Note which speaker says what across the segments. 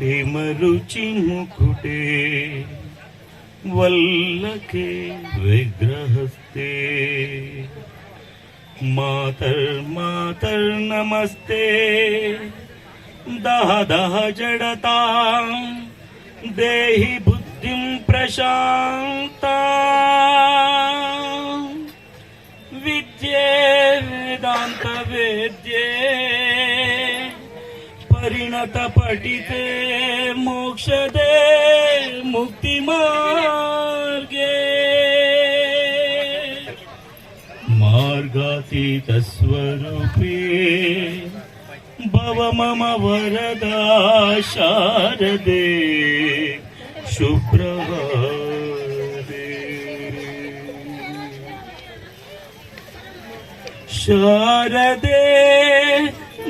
Speaker 1: हेमरुचि मुकुटे वल्लके विग्रहस्ते मातर्मातर्नमस्ते दह दह जडता देहि बुद्धिं प्रशान्ता विद्ये वेदान्तवेद्ये ಪರಿಣತ ಪಠಿತೆ ಮೋಕ್ಷದೆ ಮುಕ್ತಿ ಮಾರ್ಗೆ ಮಾರ್ಗಾತೀತ ಸ್ವರೂಪೇ ಭವ ಮಮ ವರದಾ ಶಾರದೆ ಶುಭ್ರ ಶಾರದೆ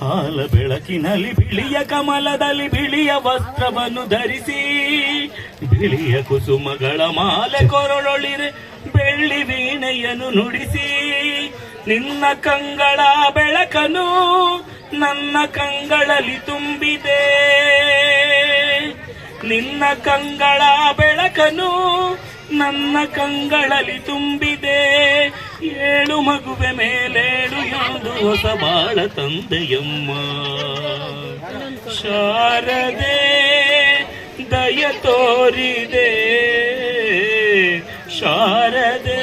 Speaker 1: ಹಾಲ ಬೆಳಕಿನಲ್ಲಿ ಬಿಳಿಯ ಕಮಲದಲ್ಲಿ ಬಿಳಿಯ ವಸ್ತ್ರವನ್ನು ಧರಿಸಿ, ಬಿಳಿಯ ಕುಸುಮಗಳ ಮಾಲೆ ಕೊರಳೊಳಿರೆ ಬೆಳ್ಳಿ ವೀಣೆಯನ್ನು ನುಡಿಸಿ, ನಿನ್ನ ಕಂಗಳ ಬೆಳಕನು ನನ್ನ ಕಂಗಳಲ್ಲಿ ತುಂಬಿದೆ. ನಿನ್ನ ಕಂಗಳ ಬೆಳಕನು ನನ್ನ ಕಂಗಳಲ್ಲಿ ತುಂಬಿದೆ. ಏಳು ಮಗುವೆ ಮೇಲೇಳು ಎಂದು ಹೊಸ ಬಾಳ ತಂದೆಯಮ್ಮ. ಶಾರದೆ, ದಯ ತೋರಿದೆ. ಶಾರದೆ,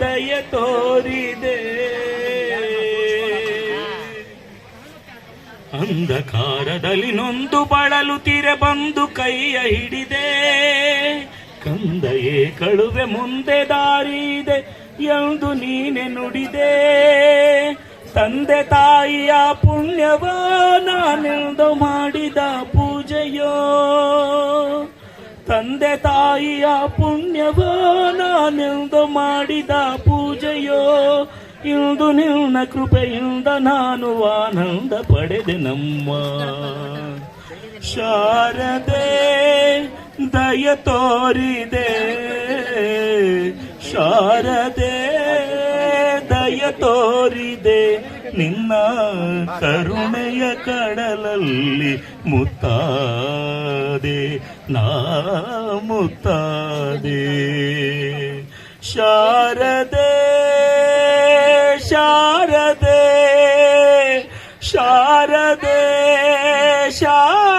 Speaker 1: ದಯ ತೋರಿದೆ. ಅಂಧಕಾರದಲ್ಲಿ ನೊಂದು ಬಳಲುತ್ತಿರೆ ಬಂದು ಕೈಯ ಹಿಡಿದೆ. ಕಂದಯೇ ಕಳುವೆ ಮುಂದೆ ದಾರಿದೆ ಎಂದು ನೀನೆ ನುಡಿದೆ. ತಂದೆ ತಾಯಿಯ ಪುಣ್ಯವ ನಾನೆಂದು ಮಾಡಿದ ಪೂಜೆಯೋ. ತಂದೆ ತಾಯಿಯ ಪುಣ್ಯವ ನಾನೆಂದು ಮಾಡಿದ ಪೂಜೆಯೋ. ಇಂದು ನಿನ್ನ ಕೃಪೆಯಿಂದ ನಾನು ಆನಂದ ಪಡೆದೆ ನಮ್ಮ. ಶಾರದೆ, ದಯ ತೋರಿದೆ. ಶಾರದೆ ದಯ ತೋರಿದೆ. ನಿನ್ನ ಕರುಣೆಯ ಕಡಲಲ್ಲಿ ಮುತ್ತಾದೆ ನಾ ಮುತ್ತಾದೆ. ಶಾರದೆ ಶಾರದೆ ಶಾರದೆ ಶಾರದೆ